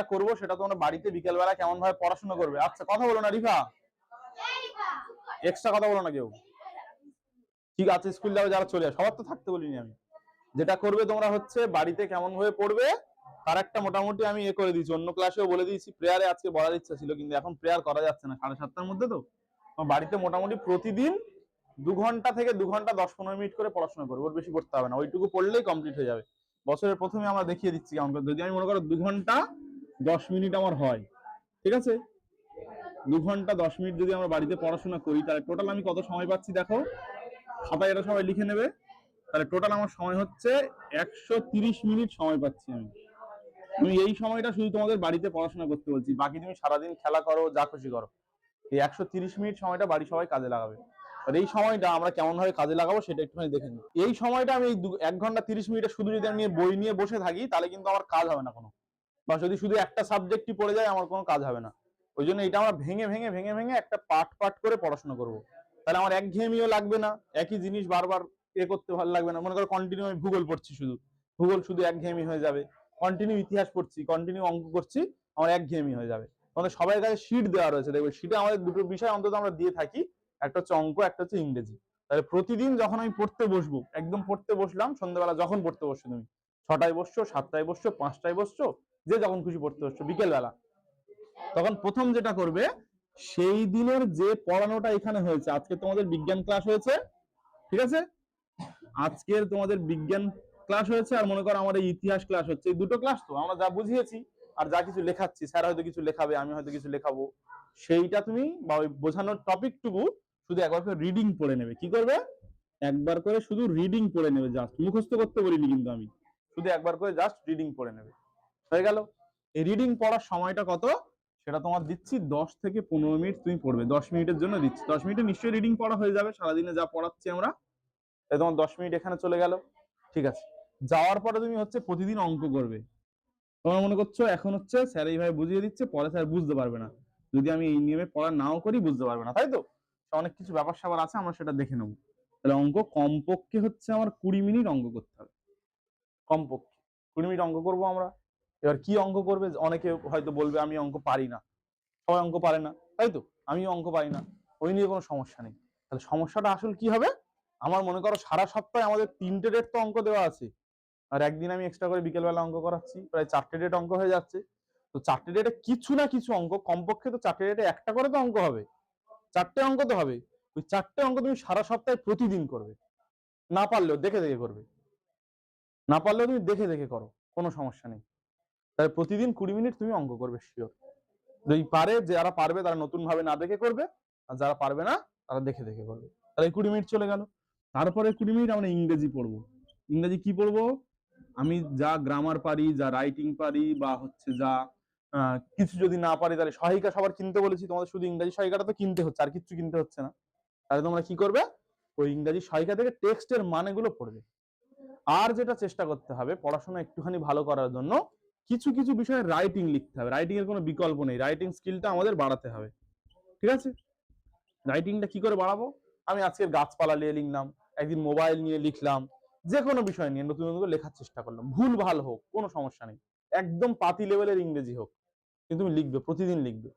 যেটা করব সেটা তোমরা বাড়িতে বিকেলবেলা কেমন ভাবে পড়াশোনা করবে। আচ্ছা কথা বলো না, রিফা। এক্সট্রা কথা বলো না কেউ। ঠিক আছে, স্কুল যাবে, যারা চলে সবার তো থাকতে বলিনি আমি। যেটা করবে তোমরা হচ্ছে বাড়িতে কেমন ভাবে পড়বে, তার একটা মোটামুটি আমি এ করে দিয়েছি। অন্য ক্লাসেও বলে দিয়েছি প্রেয়ারে আজকে বলার ইচ্ছা ছিল, কিন্তু এখন প্রেয়ার করা যাচ্ছে না, সাড়ে সাতটার মধ্যে তো। বাড়িতে মোটামুটি প্রতিদিন দু ঘণ্টা থেকে দু ঘণ্টা দশ পনেরো মিনিট করে পড়াশোনা করব, ওর বেশি করতে হবে না। ওইটুকু পড়লেই কমপ্লিট হয়ে যাবে। বছরের প্রথমে আমরা দেখিয়ে দিচ্ছি কেমন যদি আমি মনে করো দু ঘণ্টা দশ মিনিট আমার হয়। ঠিক আছে? দু ঘণ্টা দশ মিনিট যদি আমরা বাড়িতে পড়াশোনা করি, তাহলে টোটাল আমি কত সময় পাচ্ছি দেখো? খাতায় এটা সবাই লিখে নেবে। তাহলে টোটাল আমার সময় হচ্ছে একশো মিনিট সময় পাচ্ছি আমি। আমি এই সময়টা শুধু তোমাদের বাড়িতে পড়াশোনা করতে বলছি। বাকি তুমি সারাদিন খেলা করো, যা খুশি করো। এই একশো তিরিশ মিনিট সময়টা বাড়ি সবাই কাজে লাগাবে। আর এই সময়টা আমরা কেমন ভাবে কাজে লাগাবো সেটা একটুখানি দেখে নিই। এই সময়টা আমি এক ঘণ্টা তিরিশ মিনিটে শুধু যদি আমি বই নিয়ে বসে থাকি, তাহলে কিন্তু আমার কাজ হবে না কোনো। বা যদি শুধু একটা সাবজেক্টই পড়ে যায়, আমার কোনো কাজ হবে না। ওই জন্য এটা আমরা ভেঙে ভেঙে ভেঙে ভেঙে একটা পার্ট পার্ট করে পড়াশোনা করব। তাহলে আমার একঘেয়েমিও লাগবে না, একই জিনিস বারবার এ করতে ভালো লাগবে না। মনে করো কন্টিনিউ আমি ভূগোল পড়ছি শুধু। ভূগোল শুধু একঘেয়েমি হয়ে যাবে। কন্টিনিউ ইতিহাস পড়ছি কন্টিনিউ অঙ্ক করছি, আমার একঘেয়েমি হয়ে যাবে। আমাদের সবাই কাছে শিট দেওয়া রয়েছে, দেখবে শিটে আমাদের দুটো বিষয় অন্তত আমরা দিয়ে থাকি। একটা হচ্ছে অঙ্ক, একটা হচ্ছে ইংরেজি। তাহলে প্রতিদিন যখন আমি পড়তে বসবো, একদম পড়তে বসলাম, সন্ধ্যাবেলা যখন পড়তে বসছো তুমি, ছটায় বসছো, সাতটায় বসছো, পাঁচটায় বসছো যে যখন খুশি পড়তে বসছো বিকেলবেলা। তখন প্রথম যেটা করবে, সেই দিনের যে পড়ানোটা এখানে হয়েছে, আজকে তোমাদের বিজ্ঞান ক্লাস হয়েছে, ঠিক আছে? আজকের তোমাদের বিজ্ঞান ক্লাস হয়েছে, আর মনে করো এই ইতিহাস ক্লাস হচ্ছে, এই দুটো ক্লাস তো, আমরা যা বুঝিয়েছি, আর যা কিছু লেখাচ্ছি, স্যার হয়তো কিছু লেখাবে, আমি হয়তো কিছু লেখাবো, সেইটা তুমি বা ওই বোঝানোর টপিকটুকু শুধু একবার করে রিডিং পড়ে নেবে। কি করবে? একবার করে শুধু রিডিং পড়ে নেবে জাস্ট মুখস্থ করতে বলিনি কিন্তু আমি। শুধু একবার করে জাস্ট রিডিং পড়ে নেবে। হয়ে গেল। এই রিডিং পড়ার সময়টা কত? সেটা তোমার দিচ্ছি দশ থেকে পনেরো মিনিট তুমি পড়বে। দশ মিনিটের জন্য দিচ্ছি। দশ মিনিটে নিশ্চয়ই রিডিং পড়া হয়ে যাবে। সারাদিনে যা পড়াচ্ছি আমরা, তাই তোমার দশ মিনিট এখানে চলে গেল। ঠিক আছে। যাওয়ার পরে তুমি হচ্ছে প্রতিদিন অঙ্ক করবে। তোমরা মনে করছ, এখন হচ্ছে স্যার এইভাবে বুঝিয়ে দিচ্ছে, পরে স্যার বুঝতে পারবে না। যদি আমি এই নিয়মে পড়া নাও করি, বুঝতে পারবে না। তাই তো? অনেক কিছু ব্যাপার স্যাপার আছে, আমরা সেটা দেখে নেব। তাহলে অঙ্ক কমপক্ষে হচ্ছে আমার কুড়ি মিনিট অঙ্ক করতে হবে। কমপক্ষে। কুড়ি মিনিট অঙ্ক করব আমরা। এবার কি অঙ্ক করবে? অনেকে হয়তো বলবে, আমি অঙ্ক পারি না। সবাই অঙ্ক পারে না। তাই তো? আমি অঙ্ক পারি না। ওই নিয়ে কোনো সমস্যা নেই। তাহলে সমস্যাটা আসল কি হবে? আমার মনে করো সারা সপ্তাহে আমাদের তিনটে ডেট তো অঙ্ক দেওয়া আছে। আর একদিন আমি এক্সট্রা করে বিকেলবেলা অঙ্ক করাচ্ছি। প্রায় চারটে ডেট অঙ্ক হয়ে যাচ্ছে। তো চারটে ডেটে কিছু না কিছু অঙ্ক, কমপক্ষে তো চারটে ডেটে একটা করে তো অঙ্ক হবে। চারটে অঙ্ক তো হবে। ওই চারটে অঙ্ক তুমি সারা সপ্তাহে প্রতিদিন করবে। না পারলেও দেখে দেখে করবে। না পারলেও তুমি দেখে দেখে করো। কোনো সমস্যা নেই। তাহলে প্রতিদিন কুড়ি মিনিট তুমি অঙ্ক করবে শিওর যদি পারে, যারা পারবে, তারা নতুন ভাবে না দেখে করবে, আর যারা পারবে না, তারা দেখে দেখে করবে। তাহলে কুড়ি মিনিট চলে গেল। তারপরে কুড়ি মিনিট আমরা ইংরেজি পড়ব। ইংরেজি কি পড়ব? আমি যা গ্রামার পারি, যা রাইটিং পারি, বা হচ্ছে যা কিছু যদি না পারি, তাহলে সহায়িকা সবার কিনতে বলেছি। তোমাদের শুধু ইংরেজি সহায়িকাটা তো কিনতে হচ্ছে, আর কিছু কিনতে হচ্ছে না। তাহলে তোমরা কি করবে? ওই ইংরেজি সহায়িকা থেকে টেক্সটের মানেগুলো পড়বে। আর যেটা চেষ্টা করতে হবে, পড়াশোনা একটুখানি ভালো করার জন্য কিছু কিছু বিষয়ে রাইটিং লিখতে হবে। রাইটিং এর কোনো বিকল্প নেই। রাইটিং স্কিলটা আমাদের বাড়াতে হবে। ঠিক আছে? রাইটিংটা কি করে বাড়াবো? আমি আজকের গাছপালা নিয়ে লিখলাম, একদিন মোবাইল নিয়ে লিখলাম যে কোনো বিষয় নিয়ে নতুন নতুন লেখার চেষ্টা করলাম। ভুল, ভালো হোক, কোনো সমস্যা নেই। একদম পাতি লেভেলের ইংরেজি হোক। কিন্তু তুমি লিখবে, প্রতিদিন লিখবে।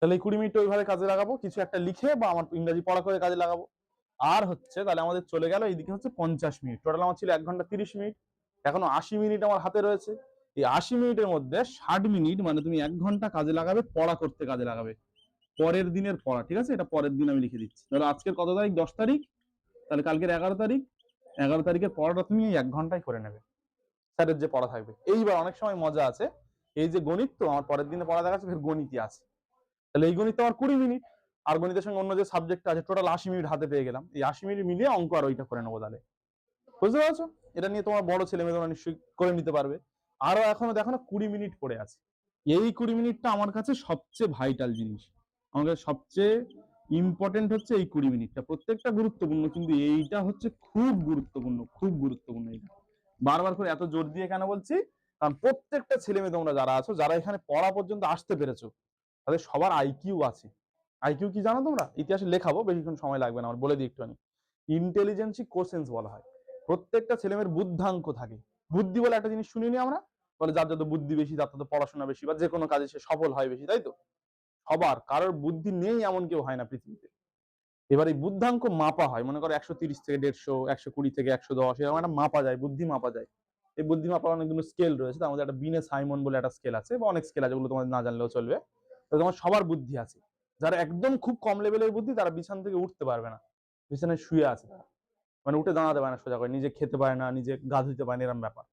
তাহলে এই কুড়ি মিনিট ওইভাবে কাজে লাগাবো। কিছু একটা লিখে বা আমার ইংরেজি পড়া করে কাজে লাগাবো। আর হচ্ছে, তাহলে আমাদের চলে গেল এইদিকে হচ্ছে পঞ্চাশ মিনিট। টোটাল আমার ছিল এক ঘণ্টা তিরিশ মিনিট। এখনও আশি মিনিট আমার হাতে রয়েছে। এই আশি মিনিটের মধ্যে ষাট মিনিট মানে তুমি এক ঘণ্টা কাজে লাগাবে, পড়া করতে কাজে লাগাবে। পরের দিনের পড়া, ঠিক আছে? এটা পরের দিন আমি লিখে দিচ্ছি। তাহলে আজকের কত তারিখ? দশ তারিখ? তাহলে কালকের এগারো তারিখ? এগারো তারিখের পড়াটা তুমি এক ঘন্টায় করে নেবে। স্যারের যে পড়া থাকবে। এইবার অনেক সময় মজা আছে। এই যে গণিত তো, আমার পরের দিনে পড়া দেখাচ্ছে, ফের গণিতই আছে। তাহলে এই গণিত আমার কুড়ি মিনিট। আর গণিতের সঙ্গে অন্য যে সাবজেক্ট আছে টোটাল আশি মিনিট হাতে পেয়ে গেলাম। এই আশি মিনিট মিলিয়ে অঙ্ক আর ওইটা করে নেব তাহলে। বুঝতে পারছ? এটা নিয়ে তোমার বড় ছেলে মেয়ে তোমরা নিশ্চয়ই করে নিতে পারবে। আরও এখনও দেখো না কুড়ি মিনিট পড়ে আছে। এই কুড়ি মিনিটটা আমার কাছে সবচেয়ে ভাইটাল জিনিস। আমার কাছে সবচেয়ে ইম্পর্টেন্ট হচ্ছে এই কুড়ি মিনিটটা। প্রত্যেকটা গুরুত্বপূর্ণ, কিন্তু এইটা হচ্ছে খুব গুরুত্বপূর্ণ খুব গুরুত্বপূর্ণ এইটা। বারবার করে এত জোর দিয়ে কেন বলছি? কারণ প্রত্যেকটা ছেলে মেয়ে তোমরা যারা আছো, যারা এখানে পড়া পর্যন্ত আসতে পেরেছ, তাদের সবার আইকিউ আছে। আইকিউ কি জানো তোমরা? ইতিহাসে লেখাবো বেশিক্ষণ সময় লাগবে না, আমার বলে দিই একটুখানি। ইন্টেলিজেন্সি কোসেন্স বলা হয়। প্রত্যেকটা ছেলেমেয়ের বুদ্ধাঙ্ক থাকে। বুদ্ধি বলে একটা জিনিস শুনিনি আমরা? বলে যার যত বুদ্ধি বেশি তার তত পড়াশোনা বেশি বা যে কোনো কাজে সে সফল হয় বেশি, তাই তো? সবার, কারোর বুদ্ধি নেই এমন কেউ হয় না পৃথিবীতে। এবার এই বুদ্ধাঙ্ক মাপা হয়, মনে করো একশো তিরিশ থেকে দেড়শো, একশো কুড়ি থেকে একশো দশ, এরকম একটা মাপা যায়, বুদ্ধি মাপা যায়। এই বুদ্ধি মাপার অনেকগুলো স্কেল রয়েছে মধ্যে একটা বিনে সাইমন বলে একটা স্কেল আছে, বা অনেক স্কেল আছে যেগুলো তোমাদের না জানলেও চলবে। তো তোমার সবার বুদ্ধি আছে। যারা একদম খুব কম লেভেলের বুদ্ধি, তারা বিছান থেকে উঠতে পারবে না। বিছানায় শুয়ে আছে তারা। মানে উঠে দাঁড়াতে পারে না সোজা করে, নিজে খেতে পারে না, নিজে গা ধুতে পারে না এরকম ব্যাপার।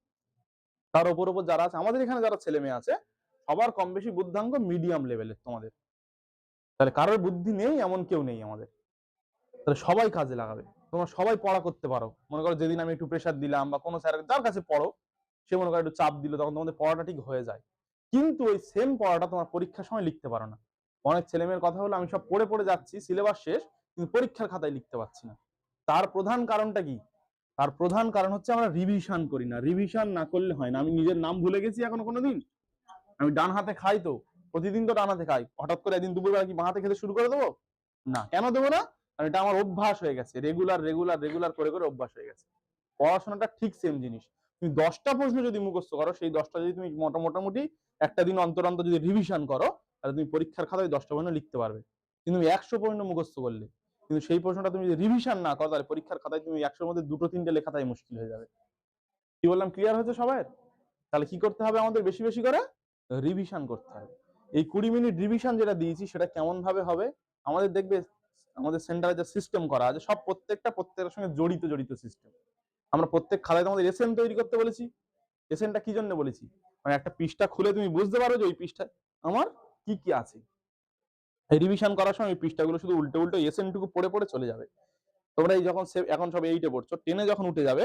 তার ওপর ওপর যারা আছে, আমাদের এখানে যারা ছেলে মেয়ে আছে, সবার কম বেশি বুদ্ধাঙ্গ মিডিয়াম লেভেলের তোমাদের। তাহলে কারোর বুদ্ধি নেই, এমন কেউ নেই আমাদের। তাহলে সবাই কাজে লাগাবে। তোমরা সবাই পড়া করতে পারো। মনে করো যেদিন আমি একটু প্রেশার দিলাম বা কোনো স্যার যার কাছে পড়ো, সে মনে করো একটু চাপ দিল, তখন তোমাদের পড়াটা ঠিক হয়ে যায়। কিন্তু ওই সেম পড়াটা তোমার পরীক্ষার সময় লিখতে পারো না। অনেক ছেলে মেয়ের কথা হলো, আমি সব পড়ে পড়ে যাচ্ছি সিলেবাস শেষ, কিন্তু পরীক্ষার খাতায় লিখতে পারছি না। তার প্রধান কারণটা কি? তার প্রধান কারণ হচ্ছে আমরা রিভিশন করি না। রিভিশন না করলে হয় না। আমি নিজের নাম ভুলে গেছি এখনও কোনোদিন। আমি ডান হাতে খাই তো। প্রতিদিন তো ডান হাতে খাই। হঠাৎ করে একদিন দুপুরবেলা কি হাতে খেতে শুরু করে দেবো? না। কেন দেবো না? এটা আমার অভ্যাস হয়ে গেছে। রেগুলার রেগুলার রেগুলার করে করে অভ্যাস হয়ে গেছে। পড়াশোনাটা ঠিক সেম জিনিস। তুমি দশটা প্রশ্ন যদি মুখস্থ করো, সেই দশটা যদি তুমি মোটা, মোটামুটি একটা দিন অন্তর অন্তর যদি রিভিশন করো, তাহলে তুমি পরীক্ষার খাতায় দশটা প্রশ্ন লিখতে পারবে। কিন্তু তুমি একশো প্রশ্ন মুখস্থ করলে কিন্তু সেই প্রশ্নটা তুমি যদি রিভিশন না করো, তাহলে পরীক্ষার খাতায় তুমি একশোর মধ্যে দুটো, তিনটে লেখাটাই মুশকিল হয়ে যাবে। কি বললাম? ক্লিয়ার হয়েছে সবাই? তাহলে কি করতে হবে আমাদের বেশি বেশি করে? রিভিশন করতে হবে। এই কুড়ি মিনিট রিভিশন যেটা দিয়েছি, সেটা কেমন ভাবে হবে? আমাদের দেখবে, আমাদের সেন্টারে যে সিস্টেম করা আছে, সব প্রত্যেকটা প্রত্যেকের সঙ্গে জড়িত জড়িত সিস্টেম আমরা প্রত্যেক খাতায় আমাদের এসএন তৈরি করতে বলেছি। এসএনটা কি জন্য বলেছি? মানে একটা পৃষ্ঠা খুলে তুমি বুঝতে পারো যে ওই পৃষ্ঠায় আমার কি কি আছে। রিভিশন করার সময় পৃষ্ঠাগুলো শুধু উল্টে উল্টে এসএন টুকু পড়ে পড়ে চলে যাবে। তোমরা এই যখন এখন সব এইটে পড়ছো টেনে যখন উঠে যাবে,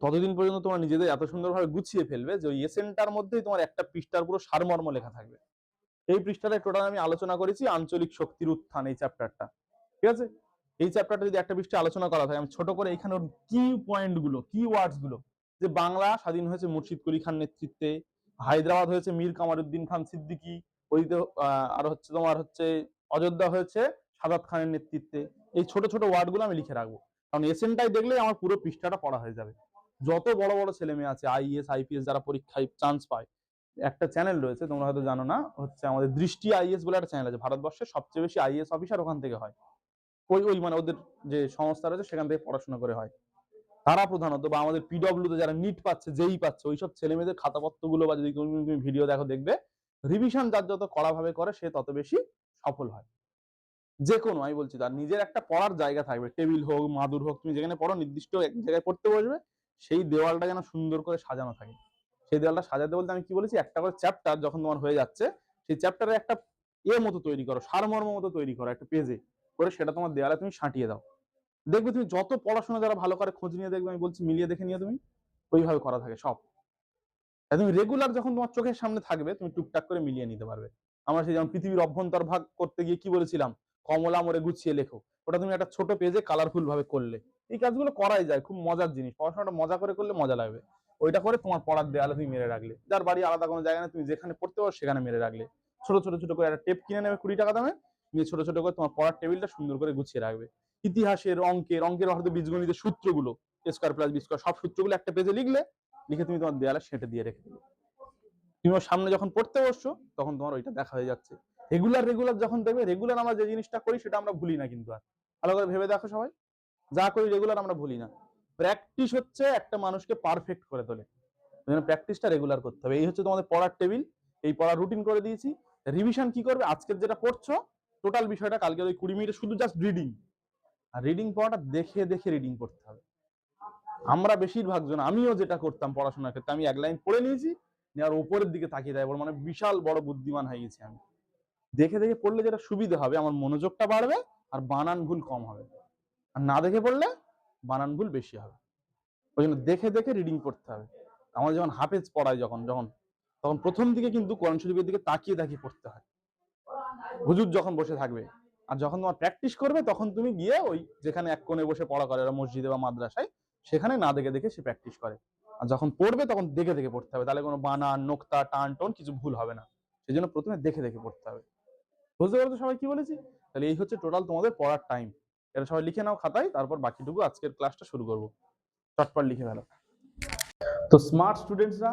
ততদিন পর্যন্ত তোমার নিজেদের এত সুন্দরভাবে গুছিয়ে ফেলবে যে ওই এসএনটার মধ্যেই তোমার একটা পৃষ্ঠার পুরো সারমর্ম লেখা থাকবে। এই পৃষ্ঠাটা টোটাল আমি আলোচনা করেছি আঞ্চলিক শক্তির উত্থান এই চ্যাপ্টারটা ঠিক আছে? এই চ্যাপ্টারটা যদি একটা পৃষ্ঠা আলোচনা করা হয় আমি ছোট করে এখানে কি পয়েন্টগুলো কি ওয়ার্ডসগুলো, যে বাংলা স্বাধীন হয়েছে মুর্শিদ কুলি খান নেতৃত্বে, হায়দ্রাবাদ হয়েছে মীর কামারুদ্দিন খান সিদ্দিকী ওইদিকে আর হচ্ছে তোমার হচ্ছে অযোধ্যা হয়েছে সাদাত খানের নেতৃত্বে। এই ছোট ছোট ওয়ার্ডগুলো আমি লিখে রাখব। কারণ এসএনটাই দেখলেই আমার পুরো পৃষ্ঠাটা পড়া হয়ে যাবে। যত বড় বড় ছেলে মেয়ে আছে আইএস আইপিএস যারা পরীক্ষায় চান্স পায়, একটা চ্যানেল রয়েছে, তোমরা হয়তো জানো না, হচ্ছে আমাদের দৃষ্টি আইএস বলে একটা চ্যানেল আছে। ভারতবর্ষের সবচেয়ে বেশি আইএস অফিসার ওখান থেকে হয়। ওই ওই মানে ওদের যে সংস্থা রয়েছে, সেখান থেকে পড়াশোনা করে হয়। তারা প্রধানত বা আমাদের পিডব্লিউ তে যারা নিট পাচ্ছে, যেই পাচ্ছে, ওইসব ছেলে মেয়েদের খাতাপত্রগুলো বা যদি তুমি ভিডিও দেখো, দেখবে রিভিশন যার যত কড়াভাবে করে, সে তত বেশি সফল হয়। যে কোনো আমি বলছি, তার নিজের একটা পড়ার জায়গা থাকবে। টেবিল হোক, মাদুর হোক, তুমি যেখানে পড়ো, নির্দিষ্ট এক জায়গায় পড়তে বসবে, সেই দেওয়ালটা যেন সুন্দর করে সাজানো থাকে। সেই দেওয়ালটা সাজাতে বলতে আমি কি বলেছি, একটা করে চ্যাপ্টার যখন তোমার হয়ে যাচ্ছে, সেই চ্যাপ্টারে একটা এ মতো তৈরি করো, সারমর্ম মতো তৈরি করো, একটা পেজে করে সেটা তোমার দেওয়ালে তুমি সাঁটিয়ে দাও। দেখবে তুমি যত পড়াশোনা যারা ভালো করে খোঁজ নিয়ে দেখবে, আমি বলছি, মিলিয়ে দেখে নিও তুমি। ওইভাবে করা থাকে, সব। তুমি রেগুলার যখন তোমার চোখের সামনে থাকবে, তুমি টুকটাক করে মিলিয়ে নিতে পারবে। আমরা সেই যেমন পৃথিবীর অভ্যন্তর ভাগ করতে গিয়ে কি বলেছিলাম? কমলা মরে গুছিয়ে লেখো। ওটা তুমি একটা ছোট পেজে কালারফুল ভাবে করলে। এই কাজগুলো করাই যায়, খুব মজার জিনিস। পড়াশোনাটা মজা করে করলে মজা লাগবে। ওইটা করে তোমার পড়ার দেয়ালে তুমি মেরে রাখলে। যার বাড়ি আলাদা কোনো জায়গা নেই, তুমি যেখানে পড়তে পারো সেখানে মেরে রাখলে। ছোট ছোট ছোট করে একটা টেপ কিনে নেবে কুড়ি টাকা দামে, নিয়ে ছোট ছোট করে তোমার পড়ার টেবিলটা সুন্দর করে গুছিয়ে রাখবে। ইতিহাসের অঙ্কের অঙ্কের হয়তো বীজগণিতের সূত্রগুলো স্কোয়ার প্লাস বি স্কোয়ার সব সূত্রগুলো একটা পেজে লিখলে লিখে তুমি তোমার দেয়ালে সেঁটে দিয়ে রেখে দিলে। তুমি সামনে যখন পড়তে বসছো, তখন তোমার ওইটা দেখা হয়ে যাচ্ছে। রেগুলার রেগুলার যখন দেখবে রেগুলার আমরা যে জিনিসটা করি, সেটা আমরা ভুলি না কিন্তু আর। ভালো করে ভেবে দেখো সবাই। যা করি রেগুলার আমরা ভুলি না। প্র্যাকটিস হচ্ছে একটা মানুষকে পারফেক্ট করে তোলে। প্র্যাকটিসটা রেগুলার করতে হবে। এই হচ্ছে তোমাদের পড়ার টেবিল এই পড়ার রুটিন করে দিয়েছি। রিভিশন কি করবে? আজকের যেটা পড়ছো টোটাল বিষয়টা কালকে ওই কুড়ি মিনিটে শুধু জাস্ট রিডিং আর রিডিং পড়াটা দেখে দেখে রিডিং করতে হবে। আমরা বেশিরভাগ জন, আমিও যেটা করতাম পড়াশোনার ক্ষেত্রে, আমি এক লাইন পড়ে নিয়েছি নিয়ে আর উপরের দিকে তাকিয়ে দেয় মানে বিশাল বড় বুদ্ধিমান হয়ে গেছি আমি। দেখে দেখে পড়লে যেটা সুবিধা হবে, আমার মনোযোগটা বাড়বে আর বানান ভুল কম হবে। আর না দেখে পড়লে বানান ভুল বেশি হবে। ওই জন্য দেখে দেখে রিডিং করতে হবে। আমার যখন হাফেজ পড়ায় যখন যখন, তখন প্রথম দিকে কিন্তু কোরআন শরীফের দিকে তাকিয়ে তাকিয়ে পড়তে হয়। হুজুর যখন বসে থাকবে, আর যখন তোমার প্র্যাকটিস করবে, তখন তুমি গিয়ে ওই যেখানে এক কোণে বসে পড়া করে, ওরা মসজিদে বা মাদ্রাসায় সেখানে না দেখে দেখে সে প্র্যাকটিস করে। আর যখন পড়বে তখন দেখে দেখে পড়তে হবে। তাহলে কোনো বানান নোক্তা, টান, টোন কিছু ভুল হবে না। সেই জন্য প্রথমে দেখে দেখে পড়তে হবে। বুঝতে পারছ সবাই কি বলেছি? তাহলে এই হচ্ছে টোটাল তোমাদের পড়ার টাইম এটা সবাই লিখে নাও খাতায়, তারপর বাকিটুকু আজকের ক্লাসটা শুরু করব। চটপট লিখে ফেলো। তো স্মার্ট স্টুডেন্টসরা